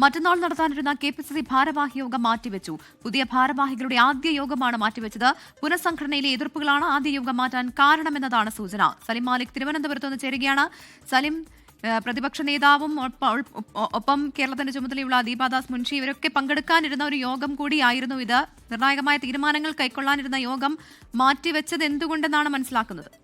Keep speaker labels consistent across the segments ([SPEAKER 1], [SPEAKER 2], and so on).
[SPEAKER 1] മറ്റന്നാൾ നടത്താനിരുന്ന K P C C ഭാരവാഹി യോഗം മാറ്റിവെച്ചു. പുതിയ ഭാരവാഹികളുടെ ആദ്യ യോഗമാണ് മാറ്റിവെച്ചത്. പുനഃസംഘടനയിലെ എതിർപ്പുകളാണ് ആദ്യ യോഗം മാറ്റാൻ കാരണമെന്നതാണ് സൂചന. സലിം മാലിക് തിരുവനന്തപുരത്ത് നിന്ന് ചേരുകയാണ്. സലിം പ്രതിപക്ഷ നേതാവും ഒപ്പ- കേരളത്തിന്റെ ചുമതലയുള്ള ദീപാദാസ് മുൻഷി ഇവരൊക്കെ പങ്കെടുക്കാനിരുന്ന ഒരു യോഗം കൂടിയായിരുന്നു ഇത്. നിർണായകമായ തീരുമാനങ്ങൾ കൈക്കൊള്ളാനിരുന്ന യോഗം മാറ്റിവെച്ചത് എന്തുകൊണ്ടെന്നാണ് മനസ്സിലാക്കുന്നത്?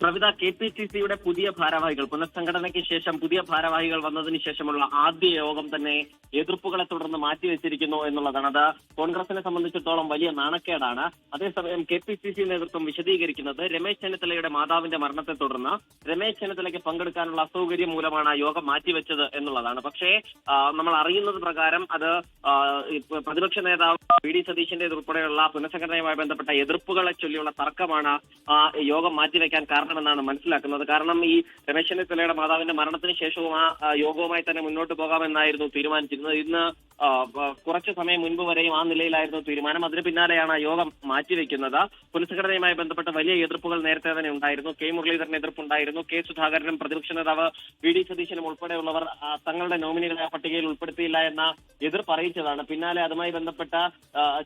[SPEAKER 2] പ്രവിധ കെ പി സി സിയുടെ പുതിയ ഭാരവാഹികൾ. പുനഃസംഘടനയ്ക്ക് ശേഷം പുതിയ ഭാരവാഹികൾ വന്നതിന് ശേഷമുള്ള ആദ്യ യോഗം തന്നെ എതിർപ്പുകളെ തുടർന്ന് മാറ്റിവെച്ചിരിക്കുന്നു എന്നുള്ളതാണ്. അത് കോൺഗ്രസിനെ സംബന്ധിച്ചിടത്തോളം വലിയ നാണക്കേടാണ്. അതേസമയം കെ പി സി സി നേതൃത്വം വിശദീകരിക്കുന്നത് രമേശ് ചെന്നിത്തലയുടെ മാതാവിന്റെ മരണത്തെ തുടർന്ന് രമേശ് ചെന്നിത്തലയ്ക്ക് പങ്കെടുക്കാനുള്ള അസൗകര്യം മൂലമാണ് യോഗം മാറ്റിവെച്ചത് എന്നുള്ളതാണ്. പക്ഷേ നമ്മൾ അറിയുന്നത് പ്രകാരം അത് പ്രതിപക്ഷ നേതാവ് വി ഡി സതീശന്റെ ഉൾപ്പെടെയുള്ള പുനഃസംഘടനയുമായി ബന്ധപ്പെട്ട എതിർപ്പുകളെ ചൊല്ലിയുള്ള തർക്കമാണ് യോഗം മാറ്റിവെക്കാൻ കാരണമെന്നാണ് മനസ്സിലാക്കുന്നത്. കാരണം ഈ രമേശ് ചെന്നിത്തലയുടെ മാതാവിന്റെ മരണത്തിന് ശേഷവും ആ യോഗവുമായി തന്നെ മുന്നോട്ട് പോകാമെന്നായിരുന്നു തീരുമാനിച്ചിരുന്നത്. ഇന്ന് കുറച്ചു സമയം മുൻപ് വരെയും ആ നിലയിലായിരുന്നു തീരുമാനം. അതിന് പിന്നാലെയാണ് യോഗം മാറ്റിവെക്കുന്നത്. പുനഃസംഘടനയുമായി ബന്ധപ്പെട്ട വലിയ എതിർപ്പുകൾ നേരത്തെ തന്നെ ഉണ്ടായിരുന്നു. കെ മുരളീധരൻ എതിർപ്പുണ്ടായിരുന്നു. കെ സുധാകരനും പ്രതിപക്ഷ നേതാവ് വി ഡി സതീശനും ഉൾപ്പെടെയുള്ളവർ തങ്ങളുടെ നോമിനികളെ ആ പട്ടികയിൽ ഉൾപ്പെടുത്തിയില്ല എന്ന എതിർപ്പ് അറിയിച്ചതാണ്. പിന്നാലെ അതുമായി ബന്ധപ്പെട്ട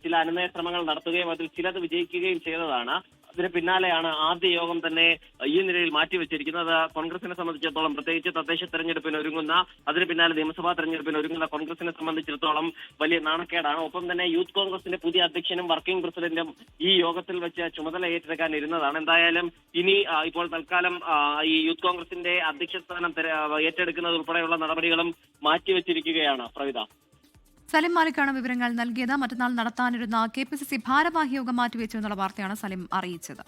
[SPEAKER 2] ചില അനുനയ ശ്രമങ്ങൾ നടത്തുകയും അതിൽ ചിലത് വിജയിക്കുകയും ചെയ്തതാണ്. അതിന് പിന്നാലെയാണ് ആദ്യ യോഗം തന്നെ ഈ നിലയിൽ മാറ്റിവെച്ചിരിക്കുന്നത്. കോൺഗ്രസിനെ സംബന്ധിച്ചിടത്തോളം പ്രത്യേകിച്ച് തദ്ദേശ തെരഞ്ഞെടുപ്പിന് ഒരുങ്ങുന്ന അതിന് പിന്നാലെ നിയമസഭാ തെരഞ്ഞെടുപ്പിന് ഒരുങ്ങുന്ന കോൺഗ്രസിനെ സംബന്ധിച്ചിടത്തോളം വലിയ നാണക്കേടാണ്. ഒപ്പം തന്നെ യൂത്ത് കോൺഗ്രസിന്റെ പുതിയ അധ്യക്ഷനും വർക്കിംഗ് പ്രസിഡന്റും ഈ യോഗത്തിൽ വെച്ച് ചുമതല ഏറ്റെടുക്കാൻ ഇരുന്നതാണ്. എന്തായാലും ഇനി ഇപ്പോൾ തൽക്കാലം ഈ യൂത്ത് കോൺഗ്രസിന്റെ അധ്യക്ഷ സ്ഥാനം ഏറ്റെടുക്കുന്നത് ഉൾപ്പെടെയുള്ള നടപടികളും മാറ്റിവെച്ചിരിക്കുകയാണ് പ്രവിത.
[SPEAKER 1] സലിം മാലിക്കാണ് വിവരങ്ങൾ നൽകിയത്. മറ്റന്നാൾ നടത്താനിരുന്ന കെ പി സി സി ഭാരവാഹി യോഗം മാറ്റിവെച്ചു എന്നുള്ള വാർത്തയാണ് സലിം അറിയിച്ചത്.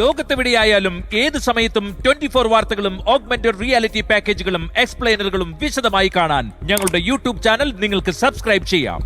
[SPEAKER 3] ലോകത്തെവിടെയായാലും ഏത് സമയത്തും ട്വന്റി ഫോർ വാർത്തകളും ഓഗ്മെന്റഡ് റിയാലിറ്റി പാക്കേജുകളും എക്സ്പ്ലെയിനറുകളും വിശദമായി കാണാൻ ഞങ്ങളുടെ യൂട്യൂബ് ചാനൽ നിങ്ങൾക്ക് സബ്സ്ക്രൈബ് ചെയ്യാം.